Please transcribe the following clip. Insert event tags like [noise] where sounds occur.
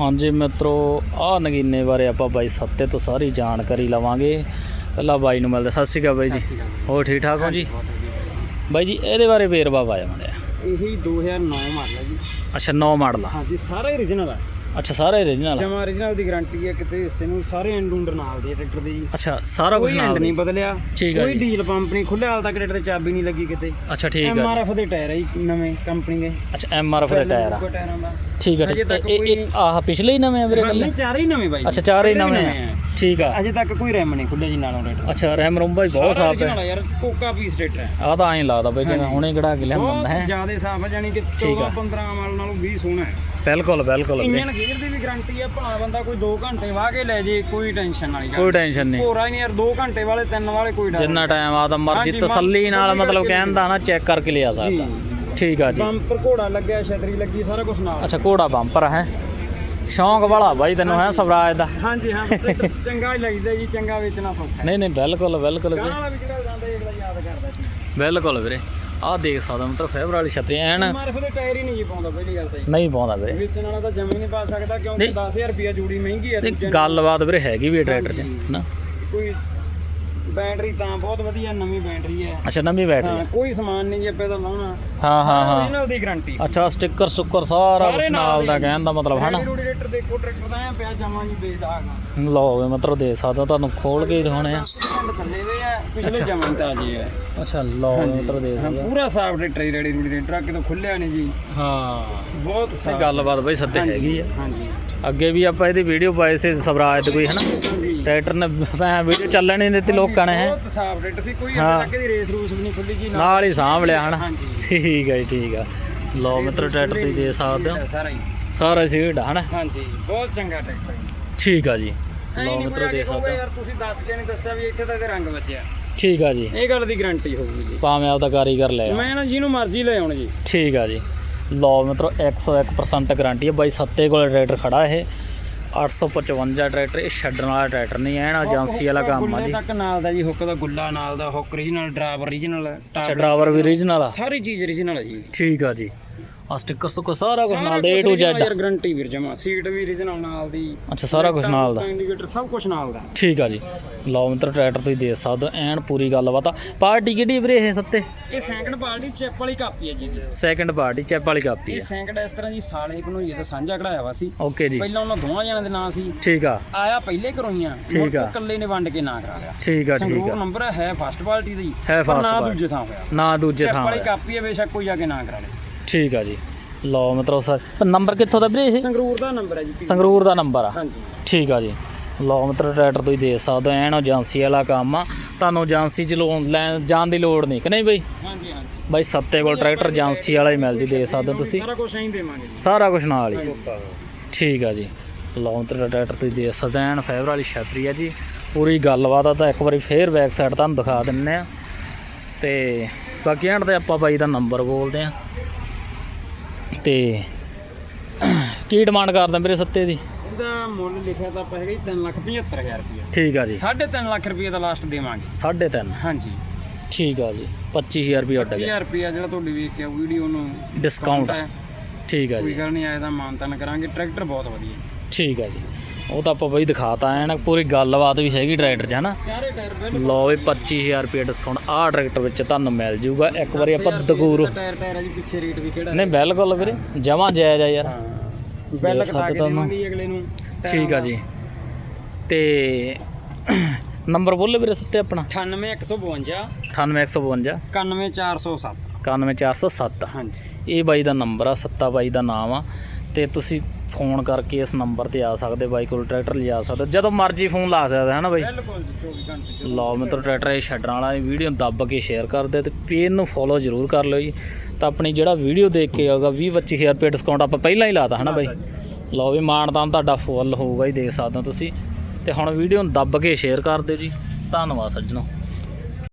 ਹਾਂਜੀ ਮਿੱਤਰੋ ਆ ਨਗੀਨੇ ਬਾਰੇ ਆਪਾਂ ਬਾਈ ਸੱਤੇ ਤੋਂ ਸਾਰੀ ਜਾਣਕਾਰੀ ਲਵਾਂਗੇ। ਪਹਿਲਾਂ ਬਾਈ ਨੂੰ ਮਿਲਦੇ। ਸਤਿ ਸ਼੍ਰੀ ਅਕਾਲ ਬਾਈ ਜੀ। ਹੋਰ ਠੀਕ ਠਾਕ ਹੋ ਜੀ? ਬਾਈ ਜੀ। ਇਹਦੇ ਬਾਰੇ ਵੇਰਵਾ ਪਾਇਆ ਮੜਿਆ ਇਹੀ 2009 ਮਾਡਲ ਹੈ ਜੀ। ਅੱਛਾ 9 ਮਾਡਲ ਆ। ਹਾਂਜੀ ਸਾਰਾ ਹੀ origignal ਹੈ ਅੱਛਾ ਸਾਰੇ ਓਰੀਜਨਲ ਜਮਾ origignal ਦੀ ਗਾਰੰਟੀ ਹੈ ਕਿਤੇ ਹਿੱਸੇ ਨੂੰ ਸਾਰੇ ਐਂਡ ਉਂਡਰ ਨਾਲ ਦੇ ਟਰੈਕਟਰ ਦੇ। ਜੀ ਅੱਛਾ ਸਾਰਾ ਕੁਝ ਕੋਈ ਨਾਲ। ਨਹੀਂ ਬਦਲਿਆ। ਠੀਕ ਆ ਕੋਈ ਜੀ। ਡੀਲ ਪੰਪ ਨਹੀਂ ਖੁੱਲੇ ਹਾਲ ਤੱਕ ਟਰੈਕਟਰ ਤੇ ਚਾਬੀ ਨਹੀਂ ਲੱਗੀ ਕਿਤੇ। ਅੱਛਾ ਠੀਕ ਆ ਜੀ। ਐਮਆਰਐਫ ਦੇ ਟਾਇਰ ਹੈ ਜੀ ਨਵੇਂ ਕੰਪਨੀ ਦੇ। ਅੱਛਾ ਐਮ ਆਰ ਐਫ ਦਾ ਟਾਇਰ ਆ। ਕੋਈ ਟਾਇਰਾਂ ਦਾ ਠੀਕ ਆ ਹਜੇ ਠੀਕ ਆ। ਤੱਕ ਇਹ ਇਹ ਆਹ ਪਿਛਲੇ ਹੀ ਨਵੇਂ ਆ ਵੀਰੇ ਹਾਂ, ਕੱਲੇ ਨਹੀਂ ਚਾਰੇ ਹੀ ਨਵੇਂ ਬਾਈ ਅੱਛਾ ਚਾਰੇ ਹੀ ਨਵੇਂ ਹੈ। ਆ। ਠੀਕ ਆ। ਅਜੇ ਤੱਕ ਕੋਈ ਰੈਮ ਨਹੀਂ ਖੁੱਲਿਆ ਜੀ ਨਾਲੋਂ ਟਰੈਕਟਰ ਅੱਛਾ ਰੈਮ ਰੂਮ ਬਾਈ ਬਹੁਤ ਸਾਫ਼ ਹੈ। ਆ ਯਾਰ ਕੋਕਾ ਪੀਸ ਟਰੈਕਟਰ ਹੈ ਆਹ ਤਾਂ ਐਂ ਲੱਗਦਾ ਬਈ ਜਿਵੇਂ ਹਾਂਜੀ। ਹੁਣੇ ਕਿਹੜਾ ਕਿ ਲਿਆਂਦਾ ਬਹੁਤ ਹੈ। ਜ਼ਿਆਦਾ ਸਾਫ਼ ਹੈ ਯਾਨੀ ਕਿ ਠੀਕ 14 ਆ। 15 ਮਾਡਲ ਨਾਲੋਂ 20 ਸੋਹਣਾ ਹੈ। ਬਿਲਕੁਲ ਬਿਲਕੁਲ। ਵੀਰੇ ਇੰਜਨ ਗੇਅਰ ਦੀ ਵੀ ਗਾਰੰਟੀ ਹੈ ਭਲਾ ਬੰਦਾ ਕੋਈ 2 ਘੰਟੇ ਵਾਹ ਕੇ ਲੈ ਜੇ ਕੋਈ ਟੈਨਸ਼ਨ ਵਾਲੀ ਗੱਲ ਕੋਈ ਟੈਨਸ਼ਨ ਨਹੀਂ। ਹੋਰਾ ਹੀ ਨਹੀਂ ਯਾਰ 2 ਘੰਟੇ ਵਾਲੇ 3 ਵਾਲੇ ਕੋਈ ਡਰ ਜਿੰਨਾ ਟਾਈਮ ਆਦਾ ਮਰਜ਼ੀ ਹਾਂਜੀ, ਤਸੱਲੀ ਨਾਲ ਤਸੱਲੀ ਮਤਲਬ ਕਰਕੇ ਨਾ ਚੈੱਕ ਕਰਕੇ ਲਿਆ ਜੀ। ਸਕਦਾ ਠੀਕ ਆ ਜੀ। ਬੰਪਰ ਘੋੜਾ ਲੱਗਿਆ ਛਤਰੀ ਲੱਗੀ ਸਾਰਾ ਕੁਝ ਨਾਲ। ਅੱਛਾ ਘੋੜਾ ਬੰਪਰ ਹੈ। ਸ਼ੌਂਕ ਵਾਲਾ ਬਾਈ ਤੈਨੂੰ ਹੈ ਸਵਰਾਜ ਦਾ? ਹਾਂਜੀ ਹਾਂ [laughs] ਚੰਗਾ ਹੀ ਲੱਗਦਾ ਜੀ ਚੰਗਾ ਵੇਚਣਾ ਸੌਖਾ ਹੈ। ਨਹੀਂ ਨਹੀਂ ਬਿਲਕੁਲ ਬਿਲਕੁਲ ਗਾਂ ਵੀਰੇ। ਵਾਲਾ ਵੀ ਜਿਹੜਾ ਜਾਂਦਾ ਇਹ ਅਗਲਾ ਯਾਦ ਕਰਦਾ ਜੀ? ਬਿਲਕੁਲ ਵੀਰੇ। ਆਹ ਦੇਖ ਸਕਦਾ ਮਤਲਬ ਫੇਵਰ ਵਾਲੀ ਛਤਰੀ ਐਨ ਮਾਰਫ ਦੇ ਟਾਇਰ ਹੀ ਨਹੀਂ ਜੀ ਪਾਉਂਦਾ ਪਹਿਲੀ ਗੱਲ ਤਾਂ ਜੀ ਨਹੀਂ ਪਾਉਂਦਾ ਵੀਰੇ ਵੇਚਣ ਵਾਲਾ ਤਾਂ ਜਮੀ ਨਹੀਂ ਪਾ ਸਕਦਾ ਕਿਉਂਕਿ ਨਹੀਂ। 10000 ਰੁਪਿਆ ਜੂੜੀ ਮਹਿੰਗੀ ਹੈ ਤੇ ਗੱਲਬਾਤ ਵੀਰੇ ਹੈਗੀ ਵੀ ਟਰੈਕਟਰ 'ਚ ਹਾਂਜੀ। ਨਾ ਕੋਈ ਬੈਟਰੀ ਤਾਂ ਬਹੁਤ ਵਧੀਆ ਨਵੀਂ ਬੈਟਰੀ ਹੈ। ਅੱਛਾ ਨਵੀਂ ਬੈਟਰੀ ਹਾਂ ਕੋਈ ਸਮਾਨ ਨਹੀਂ ਜੀ ਆਪੇ ਤਾਂ ਲਾਉਣਾ। ਹਾਂ ਹਾਂ ਹਾਂ। original ਦੀ ਗਾਰੰਟੀ ਅੱਛਾ ਸਟicker ਸੁੱਕਰ ਸਾਰਾ ਕੁਝ ਨਾਲ ਦਾ ਦੇ। ਕਹਿਣ ਦਾ ਮਤਲਬ ਹੈ ਨਾ ਰੂਡੀਏਟਰ ਦੇਖੋ ਟਰੈਕਟਰ ਦਾ ਐ ਪਿਆ ਜਮਾ ਜੀ ਬੇਦਾਗ ਲਓ ਵੀ ਮਤਲਬ ਦੇ ਸਕਦਾ ਤੁਹਾਨੂੰ ਖੋਲ ਕੇ ਹੀ ਦਿਖਾਉਣੇ ਆ। ਘੰਟ ਚੱਲੇ ਵੇ ਆ ਪਿਛਲੇ ਜਮਾਂ ਹੀ ਤਾਜ਼ੇ ਆ। ਅੱਛਾ ਲਓ ਮਤਲਬ ਦੇ ਹਾਂ ਸਕਦਾ। ਪੂਰਾ ਸਾਫ਼ ਟਰੈਕਟਰ ਹੀ ਰੈਡੀ ਰੂਡੀਏਟਰ ਆ ਕਿਤੋਂ ਖੁੱਲਿਆ ਨਹੀਂ ਜੀ। ਹਾਂ। ਬਹੁਤ ਇਹ ਸਾਫ਼। ਗੱਲਬਾਤ ਬਈ ਸੱਤੇ ਹੈਗੀ ਆ। ਹਾਂਜੀ। ਅੱਗੇ ਵੀ ਆਪਾਂ ਇਹਦੀ ਵੀਡੀਓ ਪਾਈ ਸੀ ਸਵਰਾਜ ਤੇ ਕੋਈ ਹਨਾ? ਹਾਂਜੀ। ਟਰੈਕਟਰ ਨੇ ਮੈਂ ਵੀਡੀਓ ਚੱਲਣ ਨਹੀਂ ਦਿੱਤੀ ਲੋਕਾਂ ਨੇ ਹੈਂ। ਬਹੁਤ ਸਾਫ਼ ਟਰੈਕਟਰ ਸੀ ਕੋਈ ਹਾਂ। ਅੱਗੇ ਤੱਕ ਦੀ ਰੇਸ ਰੂਸ ਵੀ ਨਹੀਂ ਖੁੱਲੀ ਜੀ ਨਾਲ ਹੀ ਸਾਂਭ ਲਿਆ ਹਨਾ। ਹਾਂਜੀ। ਠੀਕ ਹੈ ਜੀ ਠੀਕ ਆ। ਲਓ ਮਿੱਤਰ ਟਰੈਕਟਰ ਤੁਸੀਂ ਦੇ ਸਕਦੇ ਹੋ। ਸਾਰਾ ਹੀ। ਸਾਰਾ ਸੀਟ ਆ ਹਨਾ। ਹਾਂਜੀ ਬਹੁਤ ਚੰਗਾ ਟਰੈਕਟਰ ਹੈ ਠੀਕ ਆ ਜੀ। ਲਓ ਮਿੱਤਰੋ ਦੇ ਸਕਦੇ ਹੋ। ਯਾਰ ਤੁਸੀਂ ਦੱਸ ਕੇ ਨਹੀਂ ਦੱਸਿਆ ਵੀ ਇੱਥੇ ਤਾਂ ਇਹਦੇ ਰੰਗ ਬਚਿਆ। ਠੀਕ ਆ ਜੀ। ਇਹ ਗੱਲ ਦੀ ਗਾਰੰਟੀ ਹੋਊਗੀ ਜੀ। ਭਾਵੇਂ ਆਪਦਾ ਕਾਰੀਗਰ ਲੈ ਆ ਮੈਂ ਨਾ ਜਿਹਨੂੰ ਮਰਜ਼ੀ ਲੈ ਆਉਣ ਜੀ। ਠੀਕ ਆ ਜੀ। ਲਓ ਮਿੱਤਰੋ 101% ਗਾਰੰਟੀ ਹੈ ਬਾਈ ਸੱਤੇ ਕੋਲ ਟਰੈਕਟਰ ਖੜਾ ਇਹ। 855 ਟਰੈਕਟਰ ਇਹ ਛੱਡਣ ਵਾਲਾ ਟਰੈਕਟਰ ਨਹੀਂ ਐਨ ਏਜੰਸੀ ਵਾਲਾ ਕੰਮ ਆ ਜੀ। ਤੱਕ ਨਾਲ ਦਾ ਜੀ ਹੁੱਕ ਦਾ ਗੁੱਲਾ ਨਾਲ ਦਾ ਹੁੱਕ origignal ਡਰਾਈਵਰ origignal ਅੱਛਾ ਡਰਾਈਵਰ ਵੀ ਰੀਜਨਲ ਆ। ਸਾਰੀ ਚੀਜ਼ origignal ਹੈ ਜੀ। ਠੀਕ ਆ ਜੀ। ਆ ਸਟicker ਸੁੱਕਰ ਸਾਰਾ ਕੁਝ ਨਾਲ ਦੇ A to Z ਯਾਰ ਗਾਰੰਟੀ ਵੀਰ ਜਮਾ ਸੀਟ ਵੀ origignal ਨਾਲ ਦੀ। ਅੱਛਾ ਸਾਰਾ ਕੁਝ ਨਾਲ ਦਾ। ਇੰਡੀਕੇਟਰ ਸਭ ਕੁਝ ਨਾਲ ਦਾ। ਠੀਕ ਆ ਜੀ। ਲਓ ਮਿੱਤਰ ਟਰੈਕਟਰ ਤੁਸੀਂ ਦੇ ਸਕਦੇ ਐਨ ਪੂਰੀ ਗੱਲਬਾਤ ਆ। ਪਾਰਟੀ ਕਿਹੜੀ ਵੀਰੇ ਇਹ ਸੱਤੇ ਇਹ ਸੈਂਕੜ ਪਾਰਟੀ ਚਿਪ ਵਾਲੀ ਕਾਪੀ ਹੈ ਜੀ ਇਹਦੀ। ਸੈਕੰਡ ਪਾਰਟੀ ਚੈਪ ਵਾਲੀ ਕਾਪੀ ਇਹ ਆ। ਇਸ ਤਰ੍ਹਾਂ ਜੀ ਸਾਲੇ ਬਣੋਈਏ ਤੋਂ ਸਾਂਝਾ ਕਢਾਇਆ ਵਾ ਸੀ। ਓਕੇ ਜੀ। ਪਹਿਲਾਂ ਉਹਨਾਂ ਦੋਵਾਂ ਜਣਾਂ ਦੇ ਨਾਂ ਸੀ। ਠੀਕ ਆ। ਆਇਆ ਪਹਿਲੇ ਕਰੋਈਆਂ ਠੀਕ ਆ। ਇਕੱਲੇ ਨੇ ਵੰਡ ਕੇ ਨਾਂ ਕਰਾ ਲਿਆ। ਠੀਕ ਆ ਠੀਕ ਸੰਗਰੂਰ ਆ ਨੰਬਰ ਹੈ ਫਸਟ ਪਾਰਟੀ ਦਾ। ਹੀ ਹੈ ਪਰ ਨਾ ਪਾਰਟੀ ਦੂਜੇ ਥਾਂ ਹੋਇਆ। ਨਾ ਦੂਜੇ ਚਿਪ ਥਾਂ ਵਾਲੀ। ਕਾਪੀ ਹੈ ਬੇਸ਼ੱਕ ਕੋਈ ਜਾ ਕੇ ਨਾਂ ਕਰਾ ਲੇ। ਠੀਕ ਆ ਜੀ। ਲਓ ਮਿੱਤਰੋ ਸਰ ਨੰਬਰ ਕਿੱਥੋਂ ਦਾ ਵੀਰੇ ਇਹ? ਸੰਗਰੂਰ ਦਾ ਨੰਬਰ ਹੈ ਜੀ ਸੰਗਰੂਰ ਦਾ ਨੰਬਰ ਆ। ਹਾਂਜੀ। ਠੀਕ ਆ ਜੀ। ਲਓ ਮਿੱਤਰ ਟਰੈਕਟਰ ਤੁਸੀਂ ਦੇ ਸਕਦੇ ਹੋ ਐਨ ਏਜੰਸੀ ਵਾਲਾ ਕੰਮ ਆ। ਤੁਹਾਨੂੰ ਏਜੰਸੀ ਚ ਲੋਨ ਲੈਣ ਜਾਣ ਦੀ ਲੋੜ ਨਹੀਂ ਕਿ ਨਹੀਂ ਬਈ? ਹਾਂਜੀ ਹਾਂਜੀ। ਬਾਈ ਸੱਤੇ ਕੋਲ ਟਰੈਕਟਰ ਏਜੰਸੀ ਵਾਲਾ ਹੀ ਮਿਲ ਜੀ ਦੇ ਸਕਦੇ ਹੋ ਤੁਸੀਂ। ਸਾਰਾ ਕੁਝ ਐਂ ਦੇਵਾਂਗੇ ਜੀ। ਸਾਰਾ ਕੁਝ ਨਾਲ ਹੀ। ਠੀਕ ਆ ਜੀ। ਲਓ ਮਿੱਤਰ ਟਰੈਕਟਰ ਤੁਸੀਂ ਦੇ ਸਕਦੇ ਐਨ ਫਾਈਬਰ ਵਾਲੀ ਛਤਰੀ ਆ ਜੀ। ਪੂਰੀ ਗੱਲਬਾਤ ਆ ਤਾਂ ਇੱਕ ਵਾਰੀ ਫੇਰ ਬੈਕ ਸਾਈਡ ਤੁਹਾਨੂੰ ਦਿਖਾ ਦਿੰਨੇ ਆ। ਤੇ ਬਾਕੀ ਐਂਡ ਤੇ ਆਪਾਂ ਬਾਈ ਦਾ ਨੰਬਰ ਬੋਲਦੇ ਆ। ਤੇ ਕੀ ਡਿਮਾਂਡ ਕਰਦੇ ਵੀਰੇ ਸੱਤੇ ਦੀ? ਇਹਦਾ ਮੁੱਲ ਲਿਖਿਆ ਤਾਂ ਆਪਾਂ ਹੈਗਾ ਜੀ 375000 ਰੁਪਏ ਠੀਕ ਆ ਜੀ। 3.5 ਲੱਖ ਰੁਪਏ ਦਾ ਲਾਸਟ ਦੇਵਾਂਗੇ। 3.5 ਹਾਂਜੀ। ਠੀਕ ਆ ਜੀ। 25000 ਰੁਪਏ ਉੱਡ ਗਿਆ। 25000 ਰੁਪਏ ਜਿਹੜਾ ਤੁਹਾਡੀ ਵੇਖ ਕੇ ਵੀਡੀਓ ਨੂੰ ਡਿਸਕਾਊਂਟ ਠੀਕ ਆ ਕੋਈ ਜੀ। ਗੱਲ ਨਹੀਂ ਆਏ ਦਾ ਮਾਨਤਨ ਕਰਾਂਗੇ। ਟਰੈਕਟਰ ਬਹੁਤ ਵਧੀਆ। ਠੀਕ ਆ ਜੀ। ਉਹ ਤਾਂ ਆਪਾਂ ਬਈ ਦਿਖਾਤਾ ਐਨ ਪੂਰੀ ਗੱਲਬਾਤ ਵੀ ਹੈਗੀ ਟਰੈਕਟਰ 'ਚ ਹਨਾ? ਬਿਲਕੁਲ ਲਓ ਵੀ 25000 ਰੁਪਏ ਡਿਸਕਾਊਂਟ ਆਹ ਟਰੈਕਟਰ ਵਿੱਚ ਤੁਹਾਨੂੰ ਮਿਲ ਜੂਗਾ ਇੱਕ ਵਾਰੀ ਆਪਾਂ ਦਗੂਰ ਟਾਇਰ ਟਾਇਰ ਹੈ ਜੀ ਪਿੱਛੇ ਰੇਟ ਵੀ ਕਿਹੜਾ ਨਹੀਂ ਬਿਲਕੁਲ ਵੀਰੇ ਜਮਾ ਜਾਇਜ਼ ਆ ਯਾਰ। ਹਾਂ ਬੈਲ ਕਟਾ ਕੇ ਨਾ- ਦੇਵਾਂਗੇ ਅਗਲੇ ਨੂੰ। ਠੀਕ ਆ ਜੀ। ਤੇ ਨੰਬਰ ਬੋਲੇ ਵੀਰੇ ਸੱਤੇ ਆਪਣਾ। 98152 98152 91407 91407 ਹਾਂਜੀ। ਇਹ ਬਾਈ ਦਾ ਨੰਬਰ ਆ ਸੱਤਾ ਬਾਈ ਦਾ ਨਾਮ ਆ। ਤੇ ਤੁਸੀਂ ਫੋਨ ਕਰਕੇ ਇਸ ਨੰਬਰ ਤੇ ਆ ਸਕਦੇ ਬਾਈ ਕੋਲ ਟਰੈਕਟਰ ਲਿਜਾ ਸਕਦੇ ਹੋ। ਜਦੋਂ ਮਰਜ਼ੀ ਫੋਨ ਲਾ ਸਕਦੇ ਹੈ ਨਾ ਬਾਈ? ਬਿਲਕੁਲ ਜੀ 24 ਘੰਟੇ। ਲਓ ਮਿੱਤਰ ਟਰੈਕਟਰ ਇਹ ਛੱਡਣ ਵਾਲਾ ਇਹ ਵੀਡੀਓ ਦੱਬ ਕੇ ਸ਼ੇਅਰ ਕਰ ਦਿਓ ਤੇ ਪੇਜ ਨੂੰ ਫੋਲੋ ਜ਼ਰੂਰ ਕਰ ਲਿਓ ਜੀ। ਤਾਂ ਆਪਣੀ ਜਿਹੜਾ ਵੀਡੀਓ ਦੇਖ ਕੇ ਆਊਗਾ 20 25000 ਰੁਪਏ ਡਿਸਕਾਊਂਟ ਆਪਾਂ ਪਹਿਲਾਂ ਹੀ ਲਾਤਾ ਹਨਾ ਬਾਈ? ਲਓ ਵੀ ਮਾਨਤਾਨ ਤੁਹਾਡਾ ਫੁੱਲ ਹੋਊਗਾ ਹੀ ਦੇਖ ਸਕਦੇ ਹੋ ਤੁਸੀਂ। ਤੇ ਹੁਣ ਵੀਡੀਓ ਨੂੰ ਦੱਬ ਕੇ ਸ਼ੇਅਰ ਕਰ ਦਿਓ ਜੀ। ਧੰਨਵਾਦ ਸੱਜਣੋ।